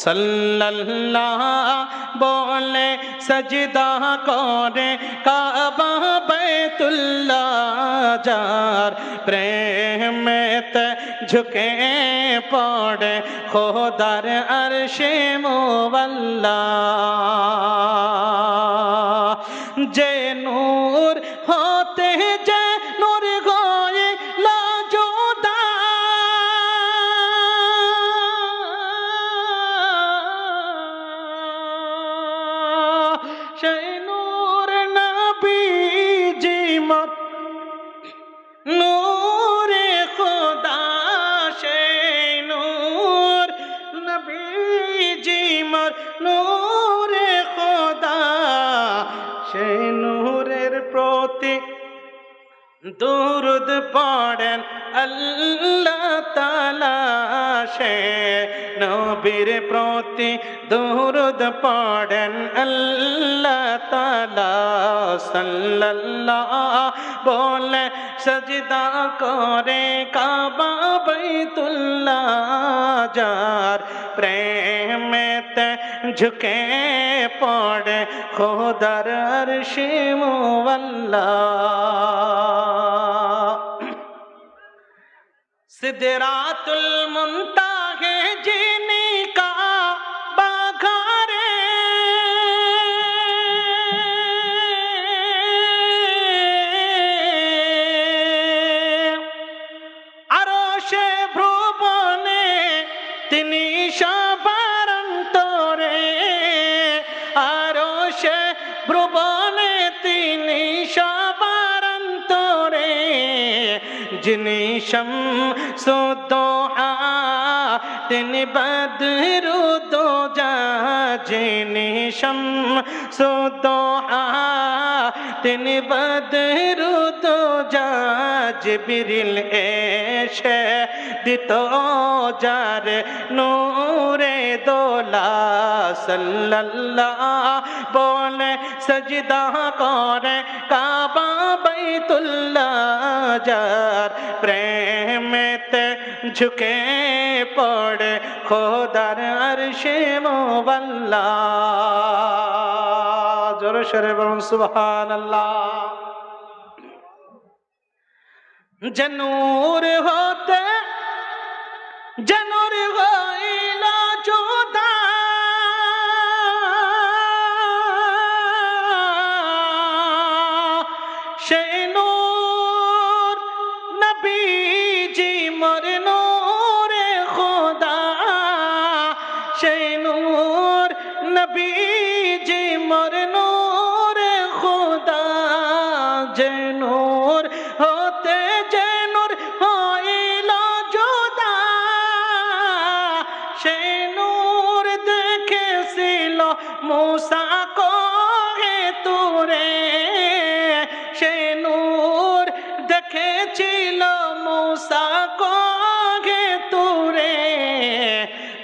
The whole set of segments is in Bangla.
সাল্লাল্লাহ বলে সজদা করে কাবা বাইতুল্লাহ যার প্রেমেতে ঝুঁকে পড়ে খোদার আরশে মোবাল্লা যে নূর হতে যে নূর নূরে খোদা সেই নূরের প্রতি দুরুদ পড়েন। আল্লাহ তালা সে নবীর প্রতি দুরুদ পড়েন। আল্লাহ তালা সাল্লাল্লাহ বলে, সজদা করে কাবা বাইতুল্লাহ যার প্রেমেতে ঝুঁকে পড়ে। খোদার আরশে মোল্লা সিদরাতুল মুনতাহে জিনি কা বাঘারে আরও সে ভ্রুবনে তিনি সবারন্তরে আরও সে ভ্রুবনে তিনি সবারন্তরে যিনি শম সুদোহা তিনি বদরু দো যা যিনি শম সুদোহা তিনি বদরু দো যা জিবরিল এসে দিত যার নূরে দোলা সাল্লাল্লাহ। বলে সজদা করে কাবা বাইতুল্লাহ যার প্রেমেতে ঝুঁকে পড়ে খোদার আরশে মোবাল্লা। জোরে সরে বলুন, সুবহানাল্লাহ। জনুর হতে জনুর হইলা জুদা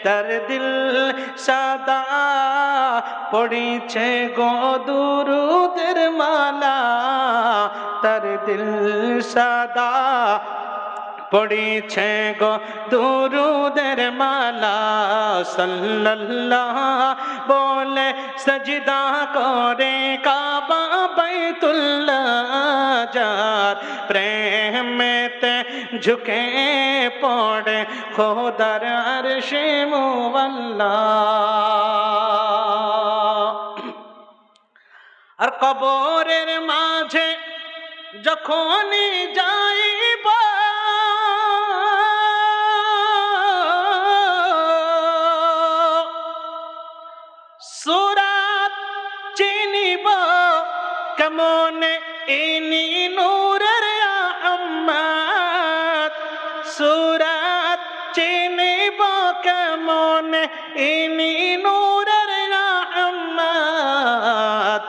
তার দিল সাদা পড়িছে গো দুরুদের মালা তার দিল সাদা পড়িছে গো দুরুদের মালা সাল্লাল্লাহ বলে সজদা করে কাবা বাইতুল্লাহ যার প্রেমেতে ঝুঁকে পড়ে খোদার আরশে মোল্লা আর কবরের মাঝে যখনই যাইব, সুরাত চিনিব কেমন ইনি নূরের ইনি নূরের আহম্মদ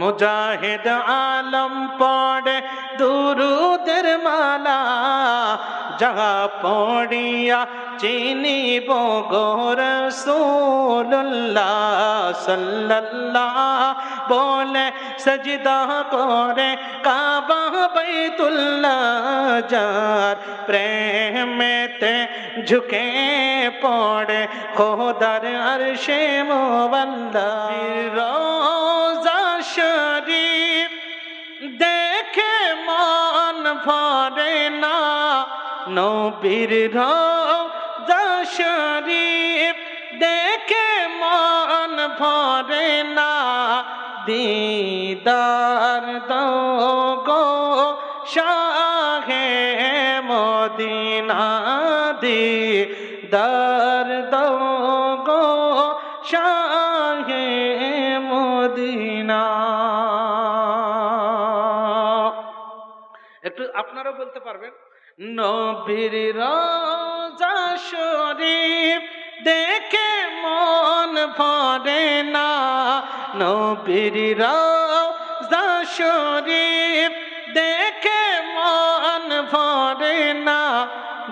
মুজাহিদ আলম পড়ে দুরুদের মালা। যাহা পড়িয়া চিনিব গো রসুল্লাহ সাল্লাল্লাহ। বলে সজদা করে কাবা বাইতুল্লাহ যার প্রেমেতে ঝুঁকে পড়ে খোদার আরশে মোবাল্লা। রোজা শরীফ দেখে মন ভরে না। নবীর রোজা শরীফ দেখে মন ভরে না। দিদার দো দো গো শাহে মদিনা। একটু আপনারাও বলতে পারবেন, নবীর রোজা শরীফ দেখে মন ভরে না। নবীর রোজা শরীফ দেখে মন ভরে না।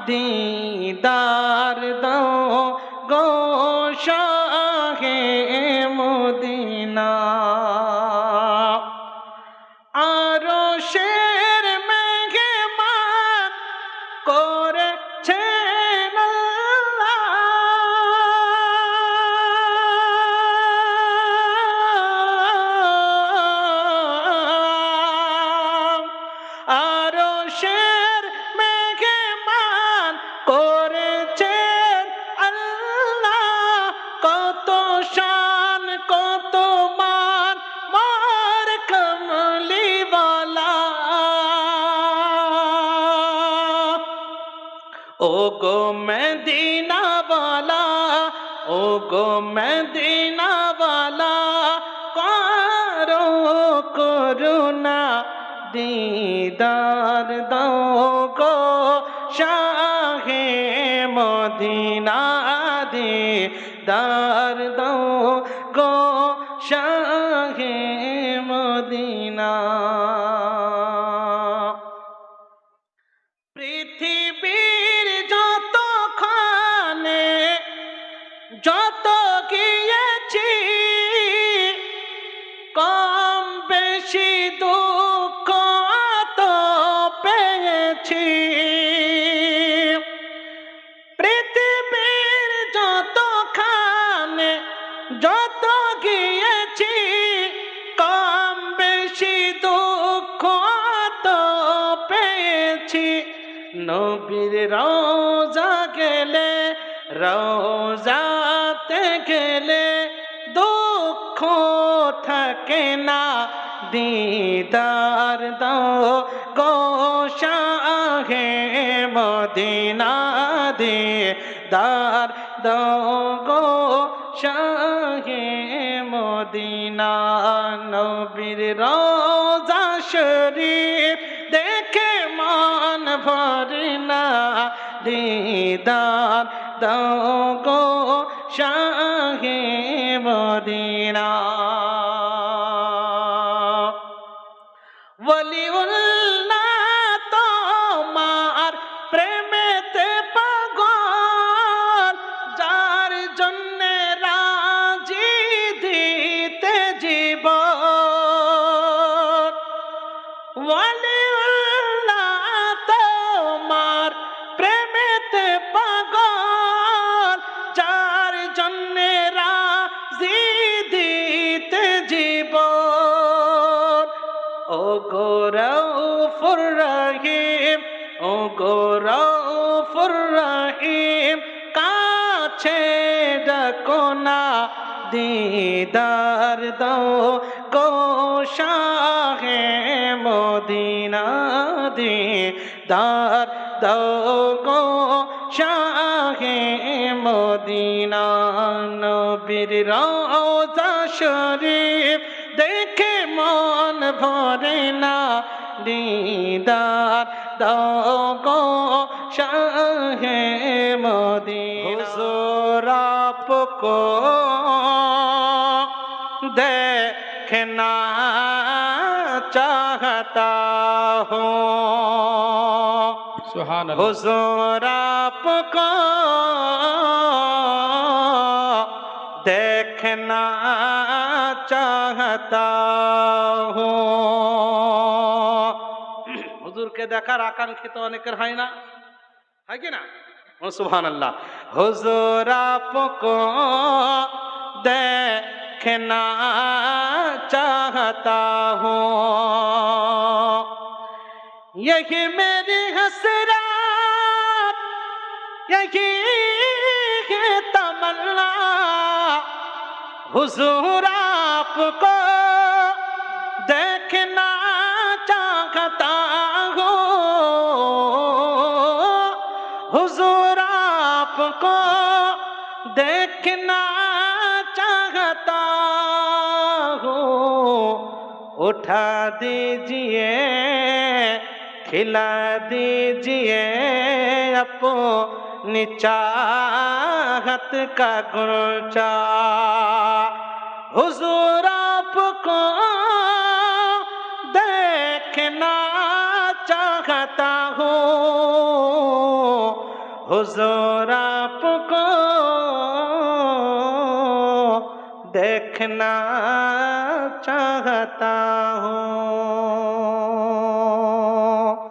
দিদার দাও গো ও গো মদিনা বালা ও গো মদিনা বালা কারও করুণা দিদার দাও গো শাহে মদিনা দিদার দাও গো শাহে কম বেশি দুঃখ তো পেয়েছি। পৃথিবীর যত খানে যত গিয়েছি, কম বেশি দুঃখ তো পেয়েছি। নবীর রোজা গেলে রোজাতে গেলে থাকে না দিদার দাও গো শাহে মদিনা দিদার দাও গো শাহে মদিনা নবীর রোজা শরীফ দেখে মান ভরে না দিদার দাও বলি ও গৌরফুর রহিম ও গৌরফুর রহিম, কাছে ডাকো না, দিদার দাও গো শাহে মদিনা দিদার দাও গো শাহে মদিনা, নবীর রওজা শরীফ ধরে না দিদার দগো শাহে মদিনা। হুজুরাপ কো দেখনা চাহতা হো। সুবহান আল্লাহ হুজুরাপ কো देखना चाहता हूँ হুজুরকে দেখার আকাঙ্ক্ষিত অনেকের হয় না হয় কি না সুবহান আল্লাহ হুজুর আপকো देखना चाहता हूँ यही मेरी हसरत यही है तमन्ना हुजूर आपको देखना चाहता हूँ। हुजूर आपको देखना चाहता हूँ। उठा दीजिए खिला दीजिए अपनी चाहत का गुलचा हुजूर आपको देखना चाहता हूँ। हुजूर आपको देखना चाहता हूँ।